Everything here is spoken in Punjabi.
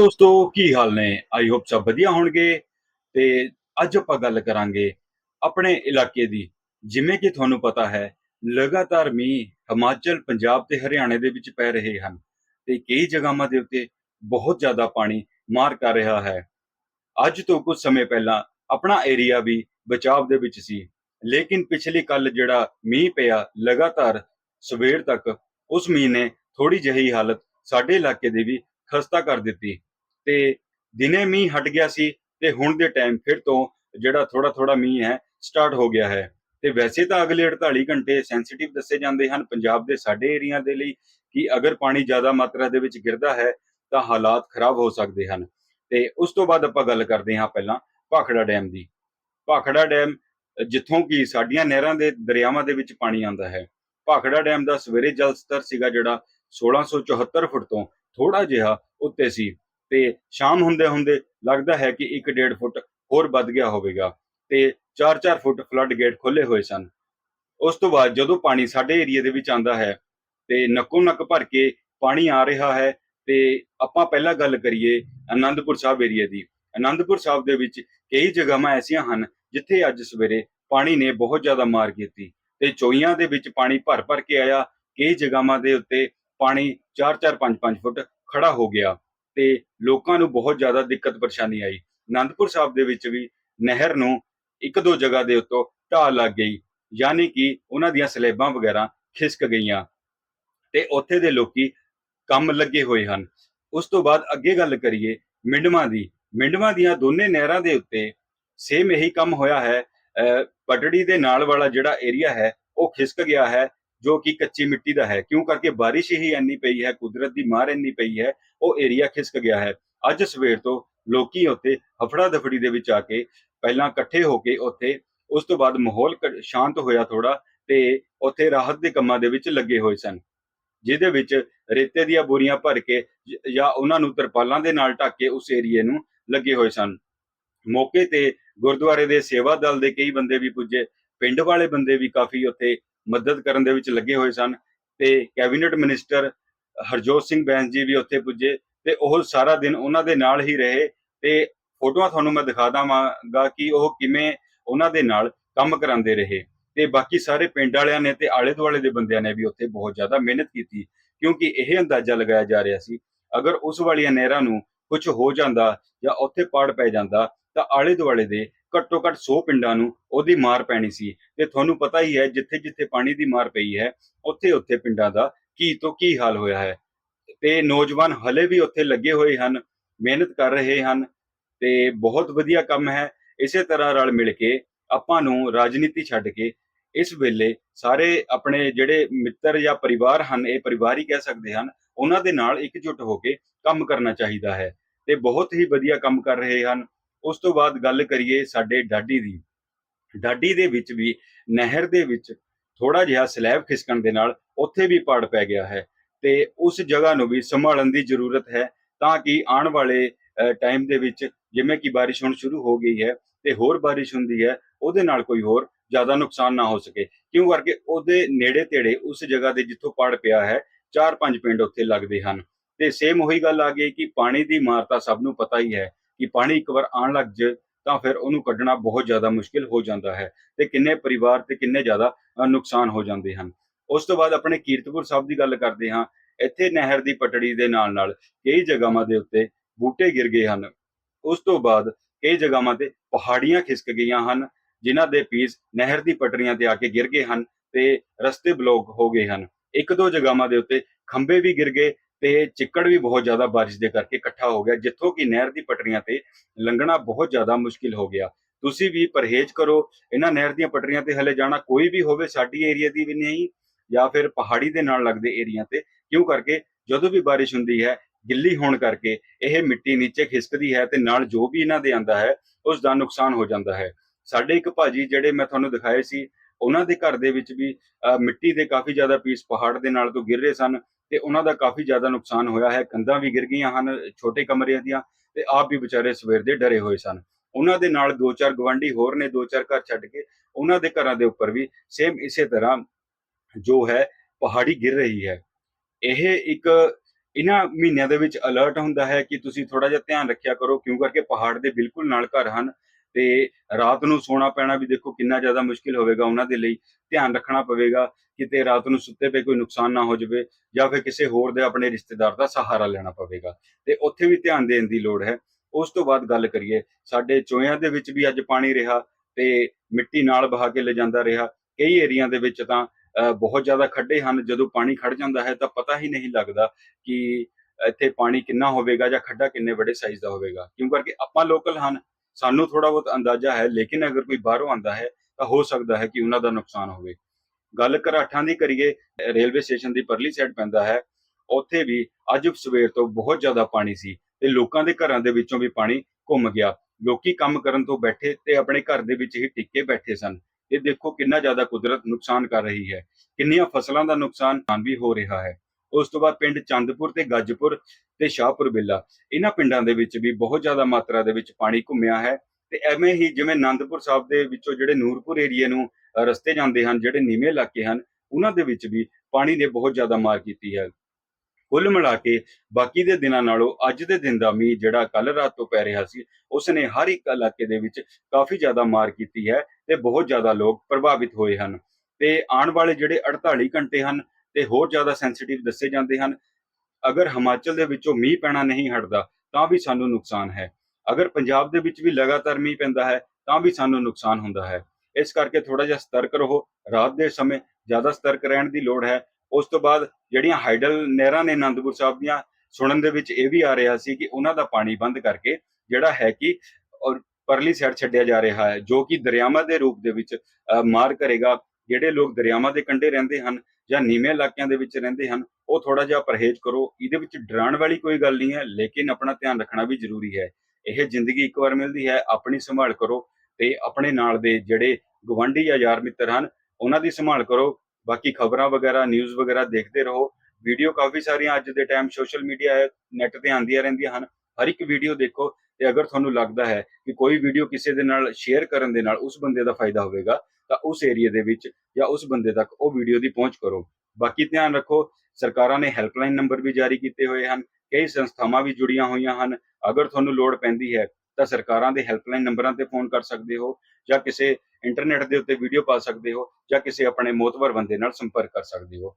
ਦੋਸਤੋ, ਕੀ ਹਾਲ ਨੇ? ਆਈ ਹੋਪ ਸਭ ਵਧੀਆ ਹੋਣਗੇ। ਤੇ ਅੱਜ ਆਪਾਂ ਗੱਲ ਕਰਾਂਗੇ ਆਪਣੇ ਇਲਾਕੇ ਦੀ। ਜਿਵੇਂ ਕਿ ਤੁਹਾਨੂੰ ਪਤਾ ਹੈ, ਲਗਾਤਾਰ ਮੀਂਹ ਹਿਮਾਚਲ, ਪੰਜਾਬ ਤੇ ਹਰਿਆਣੇ ਦੇ ਵਿੱਚ ਪੈ ਰਹੇ ਹਨ। ਤੇ ਕਈ ਜਗ੍ਹਾਵਾਂ ਦੇ ਉੱਤੇ ਬਹੁਤ ਜ਼ਿਆਦਾ ਪਾਣੀ ਮਾਰ ਕਰ ਰਿਹਾ ਹੈ। ਅੱਜ ਤੋਂ ਕੁਝ ਸਮੇਂ ਪਹਿਲਾਂ ਆਪਣਾ ਏਰੀਆ ਵੀ ਬਚਾਵ ਦੇ ਵਿੱਚ ਸੀ। ਲੇਕਿਨ ਪਿਛਲੀ ਕੱਲ ਜਿਹੜਾ ਮੀਂਹ ਪਿਆ, ਲਗਾਤਾਰ ਸਵੇਰ ਤੱਕ, ਉਸ ਮੀਂਹ ਨੇ ਥੋੜੀ ਜਿਹੀ ਹਾਲਤ ਸਾਡੇ ਇਲਾਕੇ ਦੀ ਵੀ ਖਸਤਾ ਕਰ ਦਿੱਤੀ। ਤੇ ਦਿਨੇ ਮੀਂਹ ਹਟ ਗਿਆ ਸੀ ਤੇ ਹੁਣ ਦੇ ਟਾਈਮ ਫਿਰ ਤੋਂ ਜਿਹੜਾ ਥੋੜਾ ਥੋੜਾ ਮੀਂਹ ਹੈ ਸਟਾਰਟ ਹੋ ਗਿਆ ਹੈ। ਤੇ ਵੈਸੇ ਤਾਂ ਅਗਲੇ 48 ਘੰਟੇ ਸੈਂਸਿਟਿਵ ਦੱਸੇ ਜਾਂਦੇ ਹਨ ਪੰਜਾਬ ਦੇ ਸਾਡੇ ਏਰੀਆ ਦੇ ਲਈ ਕਿ ਅਗਰ ਪਾਣੀ ਜ਼ਿਆਦਾ ਮਾਤਰਾ ਦੇ ਵਿੱਚ ਗਿਰਦਾ ਹੈ ਤਾਂ ਹਾਲਾਤ ਖਰਾਬ ਹੋ ਸਕਦੇ ਹਨ। ਤੇ ਉਸ ਤੋਂ ਬਾਅਦ ਆਪਾਂ ਗੱਲ ਕਰਦੇ ਹਾਂ ਪਹਿਲਾਂ ਭਾਖੜਾ ਡੈਮ ਦੀ। ਭਾਖੜਾ ਡੈਮ ਜਿੱਥੋਂ ਕਿ ਸਾਡੀਆਂ ਨਹਿਰਾਂ ਦੇ ਦਰਿਆਵਾਂ ਦੇ ਵਿੱਚ ਪਾਣੀ ਆਉਂਦਾ ਹੈ। ਭਾਖੜਾ ਡੈਮ ਦਾ ਸਵੇਰੇ ਜਲ ਸਤਰ ਸੀਗਾ ਜਿਹੜਾ 1674 ਫੁੱਟ ਤੋਂ ਥੋੜਾ ਜਿਹਾ ਉੱਤੇ ਸੀ। ਤੇ ਸ਼ਾਮ ਹੁੰਦੇ ਹੁੰਦੇ ਲੱਗਦਾ ਹੈ ਕਿ 1.5 ਫੁੱਟ ਹੋਰ ਵੱਧ ਗਿਆ ਹੋਵੇਗਾ ਤੇ 4-4 ਫੁੱਟ ਫਲੱਡ ਗੇਟ ਖੁੱਲੇ ਹੋਏ ਸਨ। ਉਸ ਤੋਂ ਬਾਅਦ ਜਦੋਂ ਪਾਣੀ ਸਾਡੇ ਏਰੀਆ ਦੇ ਵਿੱਚ ਆਂਦਾ ਹੈ ਤੇ ਨੱਕੋ ਨੱਕ ਭਰ ਕੇ ਪਾਣੀ ਆ ਰਿਹਾ ਹੈ ਤੇ ਆਪਾਂ ਪਹਿਲਾਂ ਗੱਲ ਕਰੀਏ ਆਨੰਦਪੁਰ ਸਾਹਿਬ ਏਰੀਆ ਦੀ। ਆਨੰਦਪੁਰ ਸਾਹਿਬ ਦੇ ਵਿੱਚ ਕਈ ਜਗ੍ਹਾਵਾਂ ਐਸੀਆਂ ਹਨ ਜਿੱਥੇ ਅੱਜ ਸਵੇਰੇ ਪਾਣੀ ਨੇ ਬਹੁਤ ਜ਼ਿਆਦਾ ਮਾਰ ਕੀਤੀ ਤੇ ਚੋਈਆਂ ਦੇ ਵਿੱਚ ਪਾਣੀ ਭਰ ਭਰ ਕੇ ਆਇਆ। ਕਈ ਜਗ੍ਹਾਵਾਂ ਦੇ ਉੱਤੇ ਪਾਣੀ 4-4 5-5 ਫੁੱਟ ਖੜਾ ਹੋ ਗਿਆ। ਤੇ ਲੋਕਾਂ ਨੂੰ ਬਹੁਤ ਜ਼ਿਆਦਾ ਦਿੱਕਤ ਪਰੇਸ਼ਾਨੀ ਆਈ। ਅਨੰਦਪੁਰ ਸਾਹਿਬ ਦੇ ਵਿੱਚ ਵੀ ਨਹਿਰ ਨੂੰ ਇੱਕ ਦੋ ਜਗ੍ਹਾ ਦੇ ਉੱਤੋਂ ਢਾਹ ਲੱਗ ਗਈ, ਯਾਨੀ ਕਿ ਉਹਨਾਂ ਦੀਆਂ ਸਲੇਬਾਂ ਵਗੈਰਾ ਖਿਸਕ ਗਈਆਂ ਤੇ ਉੱਥੇ ਦੇ ਲੋਕੀ ਕੰਮ ਲੱਗੇ ਹੋਏ ਹਨ। ਉਸ ਤੋਂ ਬਾਅਦ ਅੱਗੇ ਗੱਲ ਕਰੀਏ ਮਿੰਡਵਾਂ ਦੀ। ਮਿੰਡਵਾਂ ਦੀਆਂ ਦੋਨੇ ਨਹਿਰਾਂ ਦੇ ਉੱਤੇ ਸੇਮ ਇਹੀ ਕੰਮ ਹੋਇਆ ਹੈ। ਅਹ ਪਟੜੀ ਦੇ ਨਾਲ ਵਾਲਾ ਜਿਹੜਾ ਏਰੀਆ ਹੈ, ਉਹ ਖਿਸਕ ਗਿਆ ਹੈ ਜੋ ਕਿ ਕੱਚੀ ਮਿੱਟੀ ਦਾ ਹੈ। ਕਿਉਂ? ਕਰਕੇ ਬਾਰਿਸ਼ ਹੀ ਇੰਨੀ ਪਈ ਹੈ, ਕੁਦਰਤ ਦੀ ਮਾਰ ਇੰਨੀ ਪਈ ਹੈ, ਉਹ ਏਰੀਆ ਖਿਸਕ ਗਿਆ ਹੈ। ਅੱਜ ਸਵੇਰ ਤੋਂ ਲੋਕੀ ਉੱਥੇ ਹਫੜਾ ਦਫੜੀ ਦੇ ਵਿੱਚ ਆ ਕੇ ਪਹਿਲਾਂ ਇਕੱਠੇ ਹੋ ਕੇ ਉੱਥੇ ਉਸ ਤੋਂ ਬਾਅਦ ਮਾਹੌਲ ਸ਼ਾਂਤ ਹੋਇਆ ਥੋੜਾ ਤੇ ਉੱਥੇ ਰਾਹਤ ਦੇ ਕੰਮਾਂ ਦੇ ਵਿੱਚ ਲੱਗੇ ਹੋਏ ਸਨ। ਜਿਹਦੇ ਵਿੱਚ ਰੇਤੇ ਦੀਆਂ ਬੋਰੀਆਂ ਭਰ ਕੇ ਜਾਂ ਉਹਨਾਂ ਨੂੰ ਤਰਪਾਲਾਂ ਦੇ ਨਾਲ ਢੱਕ ਕੇ ਉਸ ਏਰੀਏ ਨੂੰ ਲੱਗੇ ਹੋਏ ਸਨ। ਮੌਕੇ ਤੇ ਗੁਰਦੁਆਰੇ ਦੇ ਸੇਵਾ ਦਲ ਦੇ ਕਈ ਬੰਦੇ ਵੀ ਪੁੱਜੇ, ਪਿੰਡ ਵਾਲੇ ਬੰਦੇ ਵੀ ਕਾਫੀ ਉੱਥੇ ਮਦਦ ਕਰਨ ਦੇ ਵਿੱਚ ਲੱਗੇ ਹੋਏ ਸਨ ਤੇ ਕੈਬਨਿਟ ਮਿਨਿਸਟਰ ਹਰਜੋਤ ਸਿੰਘ ਬੈਂਸ ਜੀ ਵੀ ਉੱਥੇ ਪੁੱਜੇ ਤੇ ਉਹ ਸਾਰਾ ਦਿਨ ਉਹਨਾਂ ਦੇ ਨਾਲ ਹੀ ਰਹੇ ਤੇ ਫੋਟੋਆਂ ਤੁਹਾਨੂੰ ਮੈਂ ਦਿਖਾ ਦਵਾਂਗਾ ਕਿ ਉਹ ਕਿਵੇਂ ਉਹਨਾਂ ਦੇ ਨਾਲ ਕੰਮ ਕਰਾਉਂਦੇ ਰਹੇ ਤੇ ਬਾਕੀ ਸਾਰੇ ਪਿੰਡ ਵਾਲਿਆਂ ਨੇ ਤੇ ਆਲੇ ਦੁਆਲੇ ਦੇ ਬੰਦਿਆਂ ਨੇ ਵੀ ਉੱਥੇ ਬਹੁਤ ਜ਼ਿਆਦਾ ਮਿਹਨਤ ਕੀਤੀ ਕਿਉਂਕਿ ਇਹ ਅੰਦਾਜ਼ਾ ਲਗਾਇਆ ਜਾ ਰਿਹਾ ਸੀ, ਅਗਰ ਉਸ ਵਾਲੀਆਂ ਨਹਿਰਾਂ ਨੂੰ ਕੁਝ ਹੋ ਜਾਂਦਾ ਜਾਂ ਉੱਥੇ ਪਾੜ ਪੈ ਜਾਂਦਾ ਤਾਂ ਆਲੇ ਦੁਆਲੇ ਦੇ ਘੱਟੋ ਘੱਟ 100 ਪਿੰਡਾਂ ਨੂੰ ਉਹਦੀ ਮਾਰ ਪੈਣੀ ਸੀ। ਤੇ ਤੁਹਾਨੂੰ ਪਤਾ ਹੀ ਹੈ ਜਿੱਥੇ ਜਿੱਥੇ ਪਾਣੀ ਦੀ ਮਾਰ ਪਈ ਹੈ ਉੱਥੇ ਉੱਥੇ ਪਿੰਡਾਂ ਦਾ ਕੀ ਤੋਂ ਕੀ ਹਾਲ ਹੋਇਆ ਹੈ। ਤੇ ਨੌਜਵਾਨ ਹਲੇ ਵੀ ਉੱਥੇ ਲੱਗੇ ਹੋਏ ਹਨ, ਮਿਹਨਤ ਕਰ ਰਹੇ ਹਨ ਤੇ ਬਹੁਤ ਵਧੀਆ ਕੰਮ ਹੈ। ਇਸੇ ਤਰ੍ਹਾਂ ਰਲ ਮਿਲ ਕੇ ਆਪਾਂ ਨੂੰ ਰਾਜਨੀਤੀ ਛੱਡ ਕੇ ਇਸ ਵੇਲੇ ਸਾਰੇ ਆਪਣੇ ਜਿਹੜੇ ਮਿੱਤਰ ਜਾਂ ਪਰਿਵਾਰ ਹਨ, ਇਹ ਪਰਿਵਾਰ ਹੀ ਕਹਿ ਸਕਦੇ ਹਨ, ਉਹਨਾਂ ਦੇ ਨਾਲ ਇਕਜੁੱਟ ਹੋ ਕੇ ਕੰਮ ਕਰਨਾ ਚਾਹੀਦਾ ਹੈ। ਤੇ ਬਹੁਤ ਹੀ ਵਧੀਆ ਕੰਮ ਕਰ ਰਹੇ ਹਨ। ਉਸ ਤੋਂ ਬਾਅਦ ਗੱਲ ਕਰੀਏ ਸਾਡੇ ਡਾਡੀ ਦੀ। ਡਾਡੀ ਦੇ ਵਿੱਚ ਵੀ, ਨਹਿਰ ਦੇ ਵਿੱਚ ਥੋੜਾ ਜਿਹਾ ਸਲੈਬ ਖਿਸਕਣ ਦੇ ਨਾਲ ਉੱਥੇ ਵੀ ਪਾੜ ਪੈ ਗਿਆ ਹੈ ਤੇ ਉਸ ਜਗ੍ਹਾ ਨੂੰ ਵੀ ਸੰਭਾਲਣ ਦੀ ਜ਼ਰੂਰਤ ਹੈ ਤਾਂ ਕਿ ਆਉਣ ਵਾਲੇ ਟਾਈਮ ਦੇ ਵਿੱਚ ਜਿਵੇਂ ਕਿ ਬਾਰਿਸ਼ ਹੁਣ ਸ਼ੁਰੂ ਹੋ ਗਈ ਹੈ ਤੇ ਹੋਰ ਬਾਰਿਸ਼ ਹੁੰਦੀ ਹੈ, ਉਹਦੇ ਨਾਲ ਕੋਈ ਹੋਰ ਜ਼ਿਆਦਾ ਨੁਕਸਾਨ ਨਾ ਹੋ ਸਕੇ। ਕਿਉਂ ਕਰਕੇ ਉਹਦੇ ਨੇੜੇ ਤੇੜੇ ਉਸ ਜਗ੍ਹਾ ਦੇ ਜਿੱਥੋਂ ਪਾੜ ਪਿਆ ਹੈ, ਚਾਰ ਪੰਜ ਪਿੰਡ ਉੱਥੇ ਲੱਗਦੇ ਹਨ। ਤੇ ਸੇਮ ਉਹੀ ਗੱਲ ਆ ਗਈ ਕਿ ਪਾਣੀ ਦੀ ਮਾਰ ਤਾਂ ਸਭ ਨੂੰ ਪਤਾ ਹੀ ਹੈ। ਕਿ ਪਾਣੀ ਇੱਕ ਵਾਰ ਆਉਣ ਲੱਗ ਜੇ, ਤਾਂ ਫਿਰ ਉਹਨੂੰ ਕੱਢਣਾ ਬਹੁਤ ਜ਼ਿਆਦਾ ਮੁਸ਼ਕਿਲ ਹੋ ਜਾਂਦਾ ਹੈ ਤੇ ਕਿੰਨੇ ਪਰਿਵਾਰ ਤੇ ਕਿੰਨੇ ਜ਼ਿਆਦਾ ਨੁਕਸਾਨ ਹੋ ਜਾਂਦੇ ਹਨ। ਉਸ ਤੋਂ ਬਾਅਦ ਆਪਣੇ ਕੀਰਤਪੁਰ ਸਾਹਿਬ ਦੀ ਗੱਲ ਕਰਦੇ ਹਾਂ। ਇੱਥੇ ਨਹਿਰ ਦੀ ਪਟੜੀ ਦੇ ਨਾਲ ਨਾਲ ਕਈ ਜਗ੍ਹਾਵਾਂ ਦੇ ਉੱਤੇ ਬੂਟੇ ਗਿਰ ਗਏ ਹਨ। ਉਸ ਤੋਂ ਬਾਅਦ ਕਈ ਜਗ੍ਹਾਵਾਂ ਤੇ ਪਹਾੜੀਆਂ ਖਿਸਕ ਗਈਆਂ ਹਨ, ਜਿਨ੍ਹਾਂ ਦੇ ਪੀਸ ਨਹਿਰ ਦੀ ਪਟੜੀਆਂ ਤੇ ਆ ਕੇ ਗਿਰ ਗਏ ਹਨ ਤੇ ਰਸਤੇ ਬਲੌਕ ਹੋ ਗਏ ਹਨ। ਇੱਕ ਦੋ ਜਗ੍ਹਾਵਾਂ ਦੇ ਉੱਤੇ ਖੰਭੇ ਵੀ ਗਿਰ ਗਏ ਤੇ ਚਿੱਕੜ ਵੀ ਬਹੁਤ ਜ਼ਿਆਦਾ ਬਾਰਿਸ਼ ਦੇ ਕਰਕੇ ਇਕੱਠਾ ਹੋ ਗਿਆ, ਜਿੱਥੋਂ ਕਿ ਨਹਿਰ ਦੀ ਪਟੜੀਆਂ ਤੇ ਲੰਘਣਾ ਬਹੁਤ ਜ਼ਿਆਦਾ ਮੁਸ਼ਕਿਲ ਹੋ ਗਿਆ। ਤੁਸੀਂ ਵੀ ਪਰਹੇਜ਼ ਕਰੋ, ਇਹਨਾਂ ਨਹਿਰ ਦੀਆਂ ਪਟੜੀਆਂ ਤੇ ਹਲੇ ਜਾਣਾ ਕੋਈ ਵੀ ਹੋਵੇ ਸਾਡੀ ਏਰੀਆ ਦੀ ਵੀ ਨਹੀਂ, ਜਾਂ ਫਿਰ ਪਹਾੜੀ ਦੇ ਨਾਲ ਲੱਗਦੇ ਏਰੀਆ ਤੇ, ਕਿਉਂ ਕਰਕੇ? ਜਦੋਂ ਵੀ ਬਾਰਿਸ਼ ਹੁੰਦੀ ਹੈ, ਗਿੱਲੀ ਹੋਣ ਕਰਕੇ ਇਹ ਮਿੱਟੀ ਨੀਚੇ ਖਿਸਕਦੀ ਹੈ ਤੇ ਨਾਲ ਜੋ ਵੀ ਇਹਨਾਂ ਦੇ ਆਂਦਾ ਹੈ, ਉਸ ਦਾ ਨੁਕਸਾਨ ਹੋ ਜਾਂਦਾ ਹੈ। ਸਾਡੇ ਇੱਕ ਭਾਜੀ ਜਿਹੜੇ ਮੈਂ ਤੁਹਾਨੂੰ ਦਿਖਾਏ ਸੀ, ਉਹਨਾਂ ਦੇ ਘਰ ਦੇ ਵਿੱਚ ਵੀ ਮਿੱਟੀ ਦੇ ਕਾਫੀ ਜ਼ਿਆਦਾ ਪੀਸ ਪਹਾੜ ਦੇ ਨਾਲ ਤੋਂ ਗਿਰ ਰਹੇ ਸਨ ਤੇ ਉਹਨਾਂ ਦਾ ਕਾਫੀ ਜ਼ਿਆਦਾ ਨੁਕਸਾਨ ਹੋਇਆ ਹੈ। ਕੰਧਾਂ ਵੀ ਗਿਰ ਗਈਆਂ ਹਨ, ਛੋਟੇ ਕਮਰਿਆਂ ਦੀਆਂ ਤੇ ਆਪ ਵੀ ਵਿਚਾਰੇ ਸਵੇਰ ਦੇ ਡਰੇ ਹੋਏ ਸਨ। ਉਹਨਾਂ ਦੇ ਨਾਲ ਦੋ ਚਾਰ ਗਵਾਂਢੀ ਹੋਰ ਨੇ, ਦੋ ਚਾਰ ਘਰ ਛੱਡ ਕੇ ਉਹਨਾਂ ਦੇ ਘਰਾਂ ਦੇ ਉੱਪਰ ਵੀ ਸੇਮ ਇਸੇ ਤਰ੍ਹਾਂ ਜੋ ਹੈ, ਪਹਾੜੀ ਗਿਰ ਰਹੀ ਹੈ। ਇਹ ਇੱਕ ਇਹਨਾਂ ਮਹੀਨਿਆਂ ਦੇ ਵਿੱਚ ਅਲਰਟ ਹੁੰਦਾ ਹੈ ਕਿ ਤੁਸੀਂ ਥੋੜਾ ਜਿਹਾ ਧਿਆਨ ਰੱਖਿਆ ਕਰੋ, ਕਿਉਂ ਕਰਕੇ ਪਹਾੜ ਦੇ ਬਿਲਕੁਲ ਨਾਲ ਘਰ ਹਨ ਤੇ ਰਾਤ ਨੂੰ ਸੋਣਾ ਪੈਣਾ ਵੀ ਦੇਖੋ ਕਿੰਨਾ ਜ਼ਿਆਦਾ ਮੁਸ਼ਕਿਲ ਹੋਵੇਗਾ। ਉਹਨਾਂ ਦੇ ਲਈ ਧਿਆਨ ਰੱਖਣਾ ਪਵੇਗਾ। ਕਿਤੇ ਰਾਤ ਨੂੰ ਸੁੱਤੇ ਪਏ ਕੋਈ ਨੁਕਸਾਨ ਨਾ ਹੋ ਜਾਵੇ ਜਾਂ ਫਿਰ ਕਿਸੇ ਹੋਰ ਦੇ ਆਪਣੇ ਰਿਸ਼ਤੇਦਾਰ ਦਾ ਸਹਾਰਾ ਲੈਣਾ ਪਵੇਗਾ। ਤੇ ਉੱਥੇ ਵੀ ਧਿਆਨ ਦੇਣ ਦੀ ਲੋੜ ਹੈ। ਉਸ ਤੋਂ ਬਾਅਦ ਗੱਲ ਕਰੀਏ, ਸਾਡੇ ਚੋਇਆਂ ਦੇ ਵਿੱਚ ਵੀ ਅੱਜ ਪਾਣੀ ਰਿਹਾ ਤੇ ਮਿੱਟੀ ਨਾਲ ਬਹਾ ਕੇ ਲੈ ਜਾਂਦਾ ਰਿਹਾ। ਕਈ ਏਰੀਆ ਦੇ ਵਿੱਚ ਤਾਂ ਬਹੁਤ ਜ਼ਿਆਦਾ ਖੱਡੇ ਹਨ। ਜਦੋਂ ਪਾਣੀ ਖੜ ਜਾਂਦਾ ਹੈ ਤਾਂ ਪਤਾ ਹੀ ਨਹੀਂ ਲੱਗਦਾ ਕਿ ਇੱਥੇ ਪਾਣੀ ਕਿੰਨਾ ਹੋਵੇਗਾ ਜਾਂ ਖੱਡਾ ਕਿੰਨੇ ਵੱਡੇ ਸਾਈਜ਼ ਦਾ ਹੋਵੇਗਾ। ਕਿਉਂ ਕਰਕੇ ਆਪਾਂ ਲੋਕਲ ਹਨ। ਸਾਨੂੰ ਥੋੜਾ ਬਹੁਤ ਅੰਦਾਜ਼ਾ ਹੈ, ਲੇਕਿਨ ਅਗਰ ਕੋਈ ਬਾਹਰੋਂ ਆਂਦਾ ਹੈ ਤਾਂ ਹੋ ਸਕਦਾ ਹੈ ਕਿ ਉਹਨਾਂ ਦਾ ਨੁਕਸਾਨ ਹੋਵੇ। ਗੱਲ ਘਰਾਠਾਂ ਦੀ ਕਰੀਏ, ਰੇਲਵੇ ਸਟੇਸ਼ਨ ਦੀ ਪਰਲੀ ਸਾਈਡ ਪੈਂਦਾ ਹੈ, ਉੱਥੇ ਵੀ ਅੱਜ ਸਵੇਰ ਤੋਂ ਬਹੁਤ ਜ਼ਿਆਦਾ ਪਾਣੀ ਸੀ ਤੇ ਲੋਕਾਂ ਦੇ ਘਰਾਂ ਦੇ ਵਿੱਚੋਂ ਵੀ ਪਾਣੀ ਘੁੰਮ ਗਿਆ। ਲੋਕੀ ਕੰਮ ਕਰਨ ਤੋਂ ਬੈਠੇ ਤੇ ਆਪਣੇ ਘਰ ਦੇ ਵਿੱਚ ਹੀ ਟਿੱਕੇ ਬੈਠੇ ਸਨ। ਇਹ ਦੇਖੋ ਕਿੰਨਾ ਜ਼ਿਆਦਾ ਕੁਦਰਤ ਨੁਕਸਾਨ ਕਰ ਰਹੀ ਹੈ, ਕਿੰਨੀਆਂ ਫਸਲਾਂ ਦਾ ਨੁਕਸਾਨ ਵੀ ਹੋ ਰਿਹਾ ਹੈ। ਉਸ ਤੋਂ ਬਾਅਦ ਪਿੰਡ ਚੰਦਪੁਰ ਤੇ ਗੱਜਪੁਰ ਤੇ ਸ਼ਾਹਪੁਰ ਬਿੱਲਾ, ਇਹਨਾਂ ਪਿੰਡਾਂ ਦੇ ਵਿੱਚ ਵੀ ਬਹੁਤ ਜ਼ਿਆਦਾ ਮਾਤਰਾ ਦੇ ਵਿੱਚ ਪਾਣੀ ਘੁੰਮਿਆ ਹੈ ਤੇ ਐਵੇਂ ਹੀ ਜਿਵੇਂ ਆਨੰਦਪੁਰ ਸਾਹਿਬ ਦੇ ਵਿੱਚੋਂ ਜਿਹੜੇ ਨੂਰਪੁਰ ਏਰੀਏ ਨੂੰ ਰਸਤੇ ਜਾਂਦੇ ਹਨ, ਜਿਹੜੇ ਨੀਵੇਂ ਇਲਾਕੇ ਹਨ, ਉਹਨਾਂ ਦੇ ਵਿੱਚ ਵੀ ਪਾਣੀ ਨੇ ਬਹੁਤ ਜ਼ਿਆਦਾ ਮਾਰ ਕੀਤੀ ਹੈ। ਕੁੱਲ ਮਿਲਾ ਕੇ ਬਾਕੀ ਦੇ ਦਿਨਾਂ ਨਾਲੋਂ ਅੱਜ ਦੇ ਦਿਨ ਦਾ ਮੀਂਹ ਜਿਹੜਾ ਕੱਲ ਰਾਤ ਤੋਂ ਪੈ ਰਿਹਾ ਸੀ ਉਸ ਨੇ ਹਰ ਇੱਕ ਇਲਾਕੇ ਦੇ ਵਿੱਚ ਕਾਫੀ ਜ਼ਿਆਦਾ ਮਾਰ ਕੀਤੀ ਹੈ ਤੇ ਬਹੁਤ ਜ਼ਿਆਦਾ ਲੋਕ ਪ੍ਰਭਾਵਿਤ ਹੋਏ ਹਨ। ਤੇ ਆਉਣ ਵਾਲੇ ਜਿਹੜੇ 48 ਘੰਟੇ ਹਨ ਤੇ ਹੋਰ ਜ਼ਿਆਦਾ ਸੈਂਸਿਟਿਵ ਦੱਸੇ ਜਾਂਦੇ ਹਨ, ਅਗਰ ਹਿਮਾਚਲ ਦੇ ਵਿੱਚੋਂ ਮੀਂਹ ਪੈਣਾ ਨਹੀਂ ਹਟਦਾ, ਤਾਂ ਵੀ ਸਾਨੂੰ ਨੁਕਸਾਨ ਹੈ। ਅਗਰ ਪੰਜਾਬ ਦੇ ਵਿੱਚ ਵੀ ਲਗਾਤਾਰ ਮੀਂਹ ਪੈਂਦਾ ਹੈ, ਤਾਂ ਵੀ ਸਾਨੂੰ ਨੁਕਸਾਨ ਹੁੰਦਾ ਹੈ। ਇਸ ਕਰਕੇ ਥੋੜਾ ਜਿਹਾ ਸਤਰਕ ਰਹੋ। ਰਾਤ ਦੇ ਸਮੇਂ ਜ਼ਿਆਦਾ ਸਤਰਕ ਰਹਿਣ ਦੀ ਲੋੜ ਹੈ। ਉਸ ਤੋਂ ਬਾਅਦ ਜਿਹੜੀਆਂ ਹਾਈਡਲ ਨਹਿਰਾਂ ਨੇ ਆਨੰਦਪੁਰ ਸਾਹਿਬ ਦੀਆਂ, ਸੁਣਨ ਦੇ ਵਿੱਚ ਇਹ ਵੀ ਆ ਰਿਹਾ ਸੀ ਕਿ ਉਹਨਾਂ ਦਾ ਪਾਣੀ ਬੰਦ ਕਰਕੇ ਜਿਹੜਾ ਹੈ ਕਿ ਔਰ ਪਰਲੀ ਸਾਈਡ ਛੱਡਿਆ ਜਾ ਰਿਹਾ ਹੈ, ਜੋ ਕਿ ਦਰਿਆਵਾਂ ਦੇ ਰੂਪ ਦੇ ਵਿੱਚ ਮਾਰ ਕਰੇਗਾ। ਜਿਹੜੇ ਲੋਕ ਦਰਿਆਵਾਂ ਦੇ ਕੰਢੇ ਰਹਿੰਦੇ ਹਨ ਜਾਂ ਨੀਵੇਂ ਇਲਾਕਿਆਂ ਦੇ ਵਿੱਚ ਰਹਿੰਦੇ ਹਨ, ਉਹ ਥੋੜਾ ਜਿਹਾ ਪਰਹੇਜ਼ ਕਰੋ। ਇਹਦੇ ਵਿੱਚ ਡਰਾਉਣ ਵਾਲੀ ਕੋਈ ਗੱਲ ਨਹੀਂ ਹੈ, ਲੇਕਿਨ ਆਪਣਾ ਧਿਆਨ ਰੱਖਣਾ ਵੀ ਜ਼ਰੂਰੀ ਹੈ। ਇਹ ਜ਼ਿੰਦਗੀ ਇੱਕ ਵਾਰ ਮਿਲਦੀ ਹੈ, ਆਪਣੀ ਸੰਭਾਲ ਕਰੋ ਤੇ ਆਪਣੇ ਨਾਲ ਦੇ ਜਿਹੜੇ ਗਵਾਂਢੀ ਜਾਂ ਯਾਰ ਮਿੱਤਰ ਹਨ, ਉਹਨਾਂ ਦੀ ਸੰਭਾਲ ਕਰੋ। ਬਾਕੀ ਖਬਰਾਂ ਵਗੈਰਾ ਨਿਊਜ਼ ਵਗੈਰਾ ਦੇਖਦੇ ਰਹੋ। ਵੀਡੀਓ ਕਾਫੀ ਸਾਰੀਆਂ ਅੱਜ ਦੇ ਟਾਈਮ ਸੋਸ਼ਲ ਮੀਡੀਆ ਹੈ ਨੈਟ ਤੇ ਆਉਂਦੀਆਂ ਰਹਿੰਦੀਆਂ ਹਨ। ਹਰ ਇੱਕ ਵੀਡੀਓ ਦੇਖੋ ਤੇ ਅਗਰ ਤੁਹਾਨੂੰ ਲੱਗਦਾ ਹੈ ਕਿ ਕੋਈ ਵੀਡੀਓ ਕਿਸੇ ਦੇ ਨਾਲ ਸ਼ੇਅਰ ਕਰਨ ਦੇ ਨਾਲ ਉਸ ਬੰਦੇ ਦਾ ਫਾਇਦਾ ਹੋਵੇਗਾ, ਤਾਂ ਉਸ ਏਰੀਆ ਦੇ ਵਿੱਚ ਜਾਂ ਉਸ ਬੰਦੇ ਤੱਕ ਉਹ ਵੀਡੀਓ ਦੀ ਪਹੁੰਚ ਕਰੋ। ਬਾਕੀ ਧਿਆਨ ਰੱਖੋ, ਸਰਕਾਰਾਂ ਨੇ ਹੈਲਪਲਾਈਨ ਨੰਬਰ ਵੀ ਜਾਰੀ ਕੀਤੇ ਹੋਏ ਹਨ, ਕਈ ਸੰਸਥਾਵਾਂ ਵੀ ਜੁੜੀਆਂ ਹੋਈਆਂ ਹਨ। ਅਗਰ ਤੁਹਾਨੂੰ ਲੋੜ ਪੈਂਦੀ ਹੈ, ਤਾਂ ਸਰਕਾਰਾਂ ਦੇ ਹੈਲਪਲਾਈਨ ਨੰਬਰਾਂ ਤੇ ਫੋਨ ਕਰ ਸਕਦੇ ਹੋ ਜਾਂ ਕਿਸੇ ਇੰਟਰਨੈਟ ਦੇ ਉੱਤੇ ਵੀਡੀਓ ਪਾ ਸਕਦੇ ਹੋ ਜਾਂ ਕਿਸੇ ਆਪਣੇ ਮੋਤਬਰ ਬੰਦੇ ਨਾਲ ਸੰਪਰਕ ਕਰ ਸਕਦੇ ਹੋ।